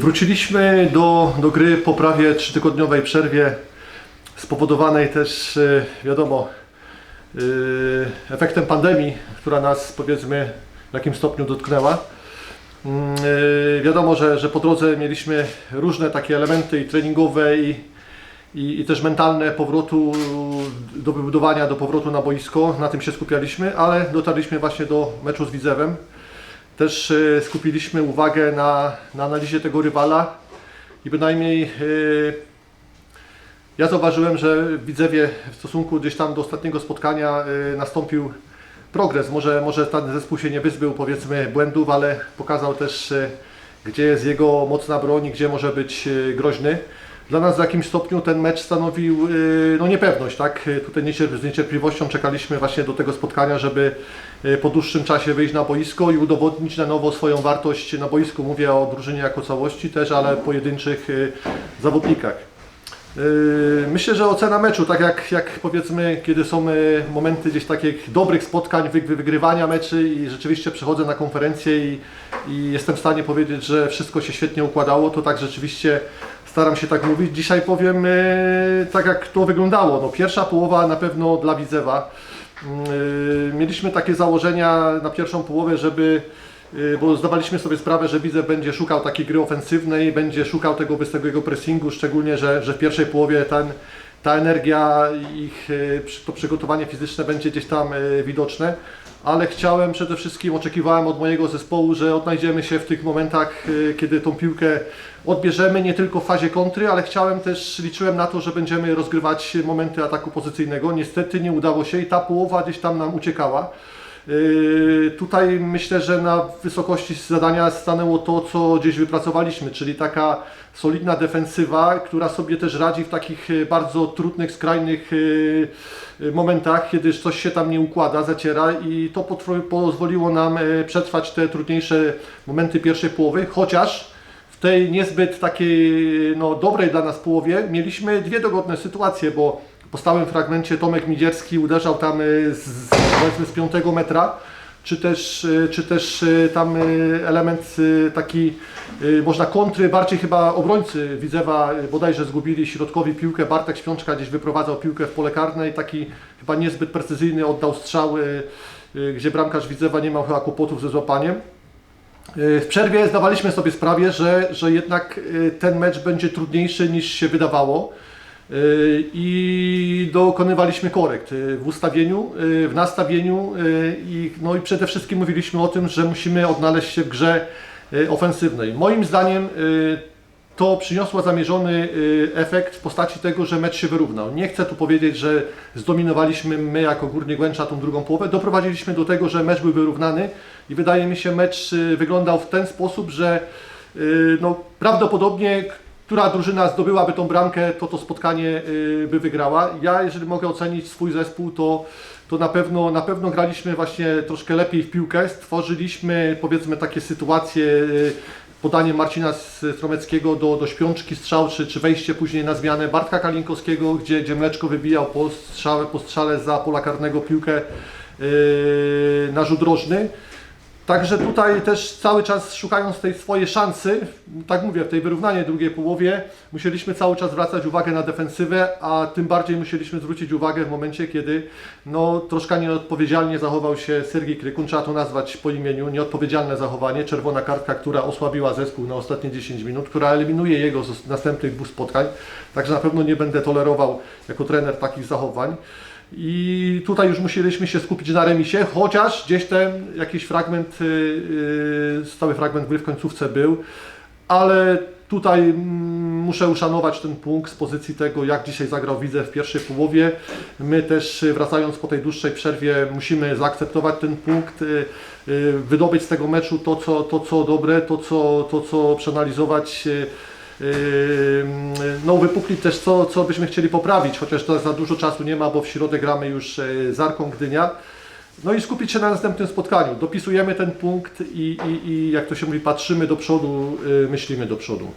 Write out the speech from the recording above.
Wróciliśmy do, do gry po prawie trzytygodniowej przerwie, spowodowanej też, e, wiadomo, e, efektem pandemii, która nas powiedzmy w jakimś stopniu dotknęła. Mm, e, Wiadomo, że, że po drodze mieliśmy różne takie elementy i treningowe i, i, i też mentalne powrotu do wybudowania, do powrotu na boisko. Na tym się skupialiśmy, ale dotarliśmy właśnie do meczu z Widzewem. Też e, skupiliśmy uwagę na, na analizie tego rywala i bynajmniej e, ja zauważyłem, że w Widzewie w stosunku gdzieś tam do ostatniego spotkania e, nastąpił progres. Może, może ten zespół się nie wyzbył powiedzmy błędów, ale pokazał też gdzie jest jego mocna broń gdzie może być groźny. Dla nas w jakimś stopniu ten mecz stanowił no, niepewność, tak? Tutaj z niecierpliwością czekaliśmy właśnie do tego spotkania, żeby po dłuższym czasie wyjść na boisko i udowodnić na nowo swoją wartość na boisku. Mówię o drużynie jako całości też, ale pojedynczych e, zawodnikach. Yy, Myślę, że ocena meczu, tak jak, jak powiedzmy, kiedy są momenty gdzieś takich dobrych spotkań, wy, wy- wygrywania meczy i rzeczywiście przychodzę na konferencję i, i jestem w stanie powiedzieć, że wszystko się świetnie układało, to tak rzeczywiście staram się tak mówić. Dzisiaj powiem tak jak to wyglądało. No, pierwsza połowa na pewno dla Widzewa. Yy, Mieliśmy takie założenia na pierwszą połowę, żeby Yy, bo zdawaliśmy sobie sprawę, że Widzew będzie szukał takiej gry ofensywnej, będzie szukał tego wysokiego pressingu, szczególnie, że, że w pierwszej połowie ten, ta energia, ich przy- to przygotowanie fizyczne będzie gdzieś tam widoczne, ale chciałem przede wszystkim, oczekiwałem od mojego zespołu, że odnajdziemy się w tych momentach, yy, kiedy tą piłkę odbierzemy, nie tylko w fazie kontry, ale chciałem też, liczyłem na to, że będziemy rozgrywać momenty ataku pozycyjnego. Niestety nie udało się i ta połowa gdzieś tam nam uciekała. Yy, Tutaj myślę, że na wysokości zadania stanęło to, co gdzieś wypracowaliśmy, czyli taka solidna defensywa, która sobie też radzi w takich yy, bardzo trudnych, skrajnych yy, yy, momentach, kiedy coś się tam nie układa, zaciera i to pozwoliło nam przetrwać te trudniejsze momenty pierwszej połowy, chociaż w tej niezbyt takiej no, dobrej dla nas połowie mieliśmy dwie dogodne sytuacje, bo po stałym fragmencie Tomek Midzierski uderzał tam y, z, powiedzmy z 5 metra, czy też, y, czy też y, tam y, element taki, można kontry, bardziej chyba obrońcy Widzewa bodajże zgubili środkowi piłkę, Bartek Śpiączka gdzieś wyprowadzał piłkę w pole karne i taki chyba niezbyt precyzyjny oddał strzał, gdzie bramkarz Widzewa nie miał chyba kłopotów ze złapaniem. W przerwie zdawaliśmy sobie sprawę, że, że jednak ten mecz będzie trudniejszy niż się wydawało i dokonywaliśmy korekt y, w ustawieniu, y, w nastawieniu i, no i przede wszystkim mówiliśmy o tym, że musimy odnaleźć się w grze ofensywnej. Moim zdaniem to przyniosło zamierzony efekt w postaci tego, że mecz się wyrównał. Nie chcę tu powiedzieć, że zdominowaliśmy my jako Górnik Łęcza tą drugą połowę. Doprowadziliśmy do tego, że mecz był wyrównany i wydaje mi się mecz wyglądał w ten sposób, że no, prawdopodobnie która drużyna zdobyłaby tą bramkę, to to spotkanie y, by wygrała. Ja, jeżeli mogę ocenić swój zespół, to, to na, pewno, na pewno graliśmy właśnie troszkę lepiej w piłkę. Stworzyliśmy powiedzmy takie sytuacje, y, podanie Marcina Stromeckiego do, do śpiączki strzał, czy, czy wejście później na zmianę Bartka Kalinkowskiego, gdzie, gdzie Mleczko wybijał po strzale, po strzale za pola karnego piłkę y, na rzut rożny. Także tutaj też cały czas szukając tej swojej szansy, tak mówię, w tej wyrównanej drugiej połowie, musieliśmy cały czas zwracać uwagę na defensywę, a tym bardziej musieliśmy zwrócić uwagę w momencie, kiedy no, troszkę nieodpowiedzialnie zachował się Sergiej Krykun, trzeba to nazwać po imieniu, nieodpowiedzialne zachowanie, czerwona kartka, która osłabiła zespół na ostatnie 10 minut, która eliminuje jego z następnych dwóch spotkań, także na pewno nie będę tolerował jako trener takich zachowań. I tutaj już musieliśmy się skupić na remisie, chociaż gdzieś ten jakiś fragment, yy, yy, stały fragment gry w końcówce był, ale tutaj mm, muszę uszanować ten punkt z pozycji tego, jak dzisiaj zagrał Widzę w pierwszej połowie. My też yy, wracając po tej dłuższej przerwie musimy zaakceptować ten punkt, wydobyć z tego meczu to, co, to, co dobre, to, co, to, co przeanalizować. No, wypuklić też co, co byśmy chcieli poprawić, chociaż to za dużo czasu nie ma, bo w środę gramy już e, z Arką Gdynia. No i skupić się na następnym spotkaniu. Dopisujemy ten punkt i, i, i jak to się mówi, patrzymy do przodu, yy, myślimy do przodu.